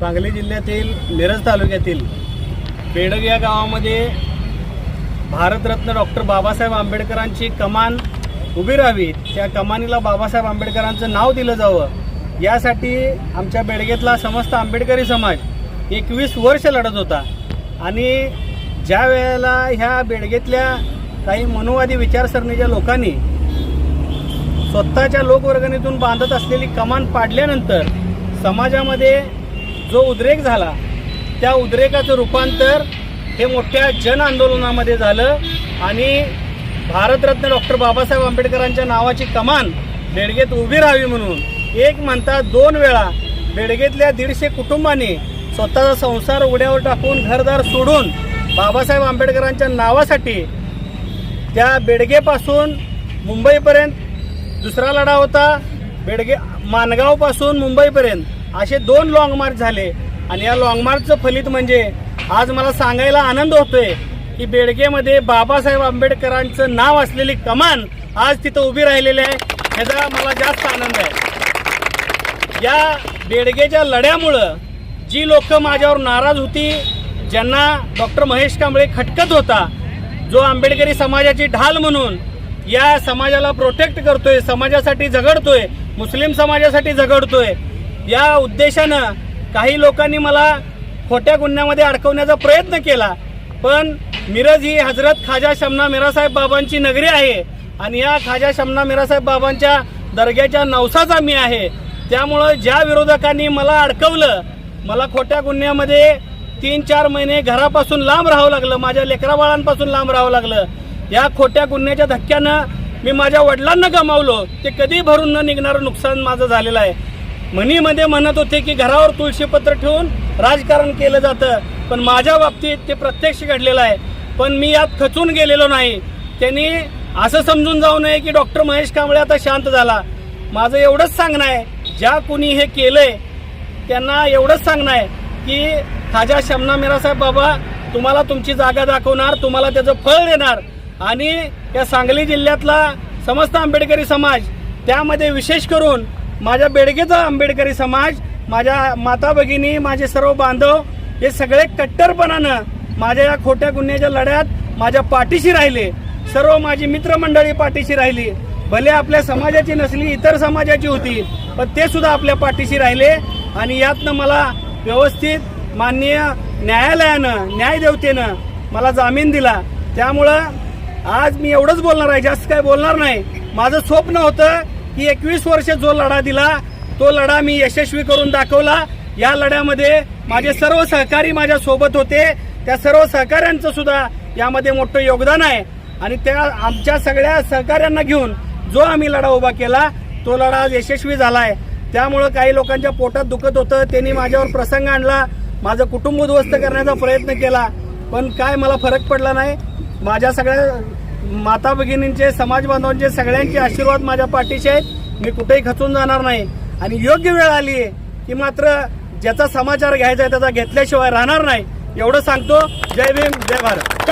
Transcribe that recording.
सांगली जिल्ह्यातील मिरज तालुक्यातील बेडग या गावामध्ये भारतरत्न डॉक्टर बाबासाहेब आंबेडकरांची कमान उभी राहावी. त्या कमानीला बाबासाहेब आंबेडकरांचं नाव दिलं जावं. यासाठी आमच्या बेडगेतला समस्त आंबेडकरी समाज एकवीस वर्ष लढत होता. आणि ज्या वेळेला ह्या बेडगेतल्या काही मनोवादी विचारसरणीच्या लोकांनी स्वतःच्या लोकवर्गणीतून बांधत असलेली कमान पाडल्यानंतर समाजामध्ये जो उद्रेक झाला त्या उद्रेकाचं रूपांतर हे मोठ्या जन आंदोलनामध्ये झालं आणि भारतरत्न डॉक्टर बाबासाहेब आंबेडकरांच्या नावाची कमान बेडगेत उभी राहावी म्हणून एक म्हणता दोन वेळा बेडगेतल्या दीडशे कुटुंबांनी स्वतःचा संसार उड्यावर टाकून घरदार सोडून बाबासाहेब आंबेडकरांच्या नावासाठी त्या बेडगेपासून मुंबईपर्यंत दुसरा लढा होता. बेडगे मानगावपासून मुंबईपर्यंत. असे दोन लाँग मार्च झाले. आणि या लाँग मार्चचं फलित म्हणजे आज मला सांगायला आनंद होतोय की बेडगेमध्ये बाबासाहेब आंबेडकरांचं नाव असलेली कमान आज तिथं उभी राहिलेली आहे. ह्याचा मला जास्त आनंद आहे. या बेडगेच्या लढ्यामुळं जी लोकं माझ्यावर नाराज होती ज्यांना डॉक्टर महेश कांबळे खटकत होता जो आंबेडकरी समाजाची ढाल म्हणून या समाजाला प्रोटेक्ट करतोय समाजासाठी झगडतोय मुस्लिम समाजासाठी झगडतोय या उद्देशानं काही लोकांनी मला खोट्या गुन्ह्यामध्ये अडकवण्याचा प्रयत्न केला. पण मिरज ही हजरत खाजा शमना मिरासाहेब बाबांची नगरी आहे आणि या खाजा शमना मिरासाहेब बाबांच्या दर्ग्याच्या नवसाचा मी आहे. त्यामुळं ज्या विरोधकांनी मला अडकवलं मला खोट्या गुन्ह्यामध्ये तीन चार महिने घरापासून लांब राहावं लागलं माझ्या लेकराबाळांपासून लांब राहावं लागलं. या खोट्या गुन्ह्याच्या धक्क्यानं मी माझ्या वडिलांना गमावलो. ते कधी भरून न निघणारं नुकसान माझं झालेलं आहे. म्हणीमध्ये म्हणत होते की घरावर तुळशीपत्र ठेवून राजकारण केलं जातं. पण माझ्या बाबतीत ते प्रत्यक्ष घडलेलं आहे. पण मी यात खचून गेलेलो नाही. त्यांनी असं समजून जाऊ नये की डॉक्टर महेश कांबळे आता शांत झाला. माझं एवढंच सांगणं आहे. ज्या कुणी हे केलंय त्यांना एवढंच सांगणं आहे की खाजा शमना मिरासाहेब बाबा तुम्हाला तुमची जागा दाखवणार तुम्हाला त्याचं फळ देणार. आणि या सांगली जिल्ह्यातला समस्त आंबेडकरी समाज त्यामध्ये विशेष करून माझ्या बेडगेचा आंबेडकरी समाज माझ्या माता भगिनी माझे सर्व बांधव हे सगळे कट्टरपणानं माझ्या या खोट्या गुन्ह्याच्या लढ्यात माझ्या पाठीशी राहिले. सर्व माझी मित्रमंडळी पाठीशी राहिली. भले आपल्या समाजाची नसली इतर समाजाची होती पण ते सुद्धा आपल्या पाठीशी राहिले आणि यातनं मला व्यवस्थित माननीय न्यायालयानं न्यायदेवतेनं मला जामीन दिला. त्यामुळं आज मी एवढंच बोलणार आहे जास्त काय बोलणार नाही. माझं स्वप्न होतं की एकवीस वर्ष जो लढा दिला तो लढा मी यशस्वी करून दाखवला. या लढ्यामध्ये माझे सर्व सहकारी माझ्या सोबत होते. त्या सर्व सहकाऱ्यांचं सुद्धा यामध्ये मोठं योगदान आहे. आणि त्या आमच्या सगळ्या सहकाऱ्यांना घेऊन जो आम्ही लढा उभा केला तो लढा यशस्वी यशस्वी झालाय. त्यामुळं काही लोकांच्या पोटात दुखत होतं. त्यांनी माझ्यावर प्रसंग आणला. माझं कुटुंब उद्ध्वस्त करण्याचा प्रयत्न केला. पण काय मला फरक पडला नाही? माझ्या सगळ्या माता भगिनींचे समाज बांधवांचे सगळ्यांचे आशीर्वाद माझ्या पाठीचे आहेत. मी कुठेही खचून जाणार नाही. आणि योग्य वेळ आली आहे की मात्र ज्याचा समाचार घ्यायचा आहे त्याचा घेतल्याशिवाय राहणार नाही. एवढं सांगतो. जय भीम जय भारत.